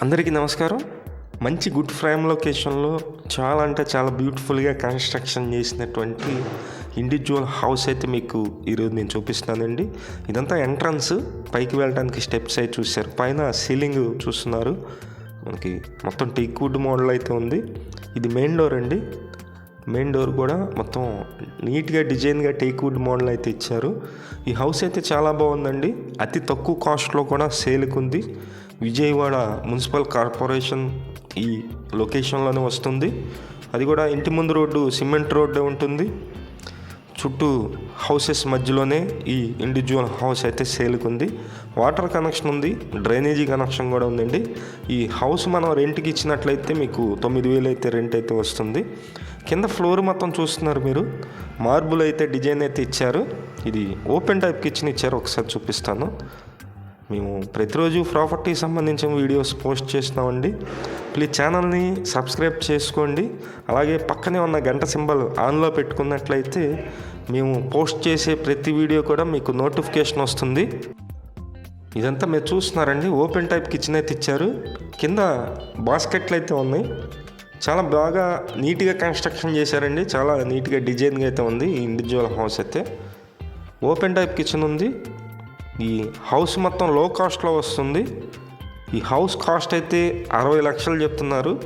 అందరికీ నమస్కారం. మంచి గుడ్ ఫ్రేమ్ లొకేషన్లో చాలా అంటే చాలా బ్యూటిఫుల్గా కన్స్ట్రక్షన్ చేసినటువంటి ఇండివిజువల్ హౌస్ అయితే మీకు ఈరోజు నేను చూపిస్తానండి ఇదంతా ఎంట్రన్స్ పైకి వెళ్ళడానికి స్టెప్స్ అయితే చూశారు. పైన సీలింగ్ చూస్తున్నారు. మనకి మొత్తం టీక్ వుడ్ మోడల్ అయితే ఉంది. ఇది మెయిన్ డోర్ అండి. మెయిన్ డోర్ కూడా మొత్తం నీట్గా డిజైన్గా టేక్ వుడ్ మోడల్ అయితే ఇచ్చారు. ఈ హౌస్ అయితే చాలా బాగుందండి. అతి తక్కువ కాస్ట్లో కూడా సేల్కి ఉంది. విజయవాడ మున్సిపల్ కార్పొరేషన్ ఈ లొకేషన్లోనే వస్తుంది. అది కూడా ఇంటి ముందు రోడ్డు సిమెంట్ రోడ్డే ఉంటుంది. చుట్టూ హౌసెస్ మధ్యలోనే ఈ ఇండివిజువల్ హౌస్ అయితే సేల్కి ఉంది వాటర్ కనెక్షన్ ఉంది డ్రైనేజీ కనెక్షన్ కూడా ఉందండి. ఈ హౌస్ మనం రెంట్కి ఇచ్చినట్లయితే మీకు తొమ్మిది వేలు అయితే రెంట్ అయితే వస్తుంది. కింద ఫ్లోర్ మొత్తం చూస్తున్నారు మీరు. మార్బుల్ అయితే డిజైన్ అయితే ఇచ్చారు. ఇది ఓపెన్ టైప్ కిచెన్ ఇచ్చారు ఒకసారి చూపిస్తాను. మేము ప్రతిరోజు ప్రాపర్టీకి సంబంధించిన వీడియోస్ పోస్ట్ చేస్తున్నామండి. ప్లీజ్ ఛానల్ని సబ్స్క్రైబ్ చేసుకోండి. అలాగే పక్కనే ఉన్న గంట సింబల్ ఆన్లో పెట్టుకున్నట్లయితే మేము పోస్ట్ చేసే ప్రతి వీడియో కూడా మీకు నోటిఫికేషన్ వస్తుంది. ఇదంతా మీరు చూస్తున్నారండి. ఓపెన్ టైప్ కిచెన్ అయితే ఇచ్చారు కింద బాస్కెట్లు అయితే ఉన్నాయి. చాలా బాగా నీట్గా కన్స్ట్రక్షన్ చేశారండి. చాలా నీట్గా డిజైన్గా అయితే ఉంది ఈ ఇండివిజువల్ హౌస్ అయితే. ఓపెన్ టైప్ కిచెన్ ఉంది. ఈ హౌస్ మొత్తం లో కాస్ట్లో వస్తుంది. ఈ హౌస్ కాస్ట్ అయితే అరవై లక్షలు చెప్తున్నారు.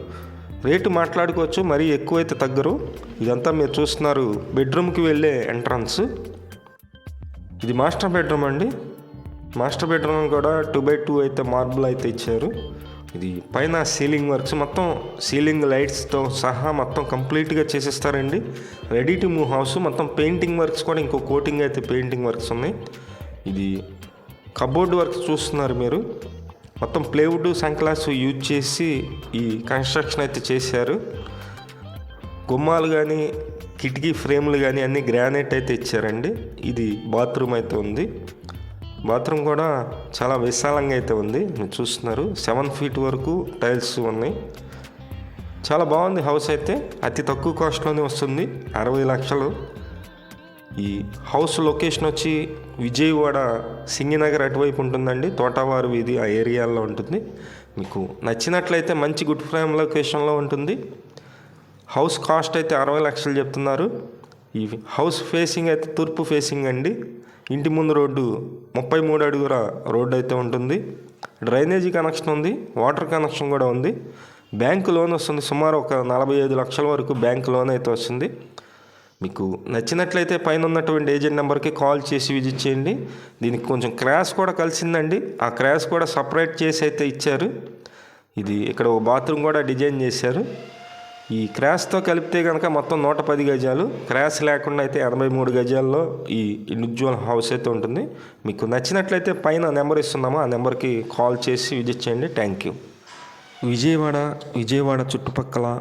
రేటు మాట్లాడుకోవచ్చు మరీ ఎక్కువైతే తగ్గరు. ఇదంతా మీరు చూస్తున్నారు బెడ్రూమ్కి వెళ్ళే ఎంట్రన్స్ ఇది మాస్టర్ బెడ్రూమ్ అండి. మాస్టర్ బెడ్రూమ్ కూడా టూ బై టూ అయితే మార్బుల్ అయితే ఇచ్చారు. ఇది పైన సీలింగ్ వర్క్స్ మొత్తం సీలింగ్ లైట్స్తో సహా మొత్తం కంప్లీట్గా చేసేస్తారండి. రెడీ టు మూవ్ హౌస్ మొత్తం పెయింటింగ్ వర్క్స్ కూడా ఇంకో కోటింగ్ అయితే పెయింటింగ్ వర్క్స్ ఉన్నాయి. ఇది కబోర్డ్ వర్క్ చూస్తున్నారు మీరు. మొత్తం ప్లేవుడ్ సంక్లాస్ యూజ్ చేసి ఈ కన్స్ట్రక్షన్ అయితే చేశారు. గుమ్మాలు కానీ కిటికీ ఫ్రేమ్లు కానీ అన్ని గ్రానైట్ అయితే ఇచ్చారండి. ఇది బాత్రూమ్ అయితే ఉంది. బాత్రూమ్ కూడా చాలా విశాలంగా అయితే ఉంది. మీరు చూస్తున్నారు సెవెన్ ఫీట్ వరకు టైల్స్ ఉన్నాయి. చాలా బాగుంది హౌస్ అయితే. అతి తక్కువ కాస్ట్లోనే వస్తుంది. అరవై లక్షలు. ఈ హౌస్ లొకేషన్ వచ్చి విజయవాడ సింగినగర్ అటువైపు ఉంటుందండి. తోటవారు వీధి ఆ ఏరియాలో ఉంటుంది. మీకు నచ్చినట్లయితే మంచి గుడ్ ఫ్రేమ్ లొకేషన్లో ఉంటుంది. హౌస్ కాస్ట్ అయితే అరవై లక్షలు చెప్తున్నారు. ఈ హౌస్ ఫేసింగ్ అయితే తూర్పు ఫేసింగ్ అండి. ఇంటి ముందు రోడ్డు ముప్పై మూడు అడుగుల రోడ్డు అయితే ఉంటుంది. డ్రైనేజీ కనెక్షన్ ఉంది వాటర్ కనెక్షన్ కూడా ఉంది. బ్యాంకు లోన్ వస్తుంది సుమారు ఒక నలభై ఐదు లక్షల వరకు బ్యాంకు లోన్ అయితే వస్తుంది. మీకు నచ్చినట్లయితే పైన ఉన్నటువంటి ఏజెంట్ నెంబర్కి కాల్ చేసి విజిట్ చేయండి. దీనికి కొంచెం క్రాష్ కూడా కలిసిందండి. ఆ క్రాష్ కూడా సపరేట్ చేసి అయితే ఇచ్చారు. ఇది ఇక్కడ ఒక బాత్రూమ్ కూడా డిజైన్ చేశారు. ఈ క్రాష్తో కలిపితే కనుక మొత్తం నూట పది గజాలు. క్రాష్ లేకుండా అయితే ఎనభై మూడు గజాల్లో ఈ ఇండివిజువల్ హౌస్ అయితే ఉంటుంది. మీకు నచ్చినట్లయితే పైన నెంబర్ ఇస్తున్నాము. ఆ నెంబర్కి కాల్ చేసి విజిట్ చేయండి. Thank you. విజయవాడ విజయవాడ చుట్టుపక్కల